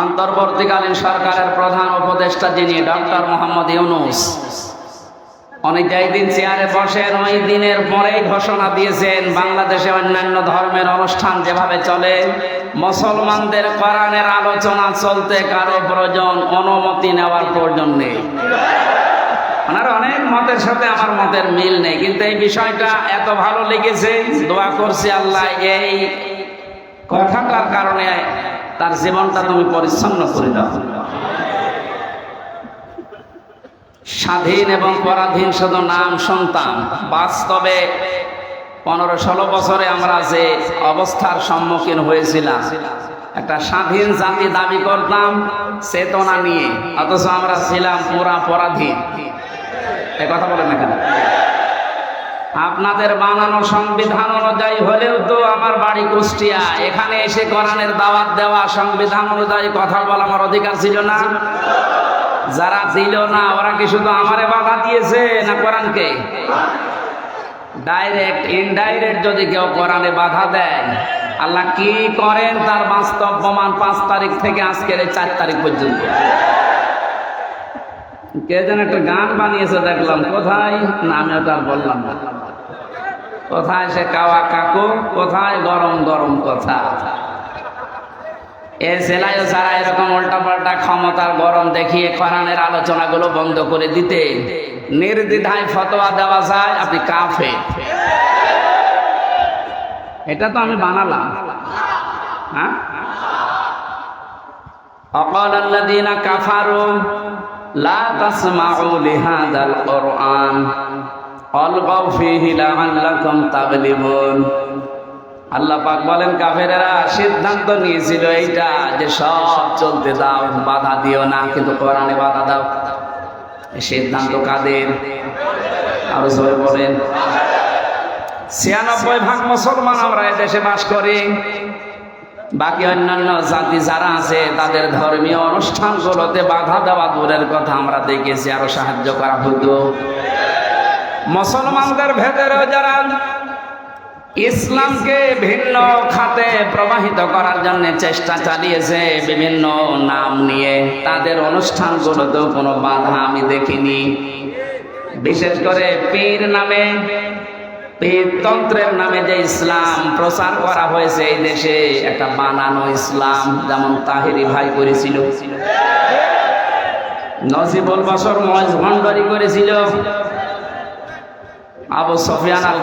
অন্তর্বর্তীকালীন সরকারের প্রধান উপদেষ্টা যিনি ডক্টর মোহাম্মদ ইউনুস অনেক যেই দিন চেয়ারে বসেন, ওই দিনের পরেই ঘোষণা দিয়েছেন, বাংলাদেশে অন্যান্য ধর্মের অনুষ্ঠান যেভাবে চলে, মুসলমানদের কোরআনের আলোচনা চলতে কারও প্রয়োজন, অনুমতি নেওয়ার প্রয়োজন নেই। ওনার অনেক মতের সাথে আমার মতের মিল নেই, কিন্তু এই বিষয়টা এত ভালো লেগেছে, দোয়া করছি আল্লাহ, এই কথাটার কারণে তার জীবনটা তুমি পরিচ্ছন্ন করে দাও। স্বাধীন এবং পরাধীন শুধু নাম, সন্তান। বাস্তবে পনেরো ষোলো বছরে আমরা যে অবস্থার সম্মুখীন হয়েছিলাম, একটা স্বাধীন জাতি দাবি করতাম চেতনা নিয়ে। অথচ আমরা ছিলাম পুরা পরাধীন। এ কথা বলেন না কেন? আপনাদের বানানো সংবিধান অনুযায়ী হলেও তো আমার বাড়ি কুষ্টিয়া। এখানে এসে কোরআনের দাওয়াত দেওয়া সংবিধান অনুযায়ী কথা বলা আমার অধিকার ছিল না। যারা দিল না, ওরা কি শুধু আমারে বাধা দিয়েছে না কোরআনকে? ডাইরেক্ট ইনডাইরেক্ট যদি কেউ কোরআনে বাধা দেয়, আল্লাহ কি করেন তার বাস্তব প্রমাণ পাঁচ তারিখ থেকে আজকের এই চার তারিখ পর্যন্ত? কে যেন একটা গান বানিয়েছে, দেখলাম। কোথায়? না, আমি আর বললাম না। কোথায় সে কাওয়া কাকু? কোথায় গরম গরম কথা? এ সেলাইও ছাড়া এরকম উল্টা পাল্টা ক্ষমতার গরম দেখিয়ে কোরআনের আলোচনাগুলো বন্ধ করে দিতে। নির্দ্বিধায় ফতোয়া দেওয়া যায়, আপনি কাফে এটা তো আমি বানালাম। হ্যাঁ? অকল কাফারু, লা তাসমাউ লিহাযাল কুরআন। অলগাও ফীহি লাআল্লাকুম তাগলিবুন। আল্লাহ পাক বলেন, কাফেরেরা সিদ্ধান্ত নিয়েছিল এইটা যে সব চলতে দাও, বাধা দিও না, কিন্তু কোরআনে বাধা দাও। সিদ্ধান্ত কাদের? আরও জোরে বলেন। ছিয়ানব্বই ভাগ মুসলমান আমরা দেশে বাস করি। বাকি অন্যান্য জাতি যারা আছে, তাদের ধর্মীয় অনুষ্ঠানগুলোতে বাধা দেওয়া দূরের কথা আমরা দেখেছি, আরও সাহায্য করা হতো। মুসলমানদের ভেতরেও যারা ইসলামকে ভিন্ন খাতে প্রবাহিত করার জন্য চেষ্টা চালিয়েছে, বিভিন্ন নাম নিয়ে তাদের অনুষ্ঠানগুলোতেও কোনো বাধা আমি দেখিনি। বিশেষ করে পীর নামে, পীরতন্ত্রের নামে যে ইসলাম প্রচার করা হয়েছে এই দেশে, একটা বানানো ইসলাম যেমন তাহেরি ভাই করেছিল। নজিবুল বছর মহেশ ভণ্ডারি করেছিল। আবু সফিয়ান আল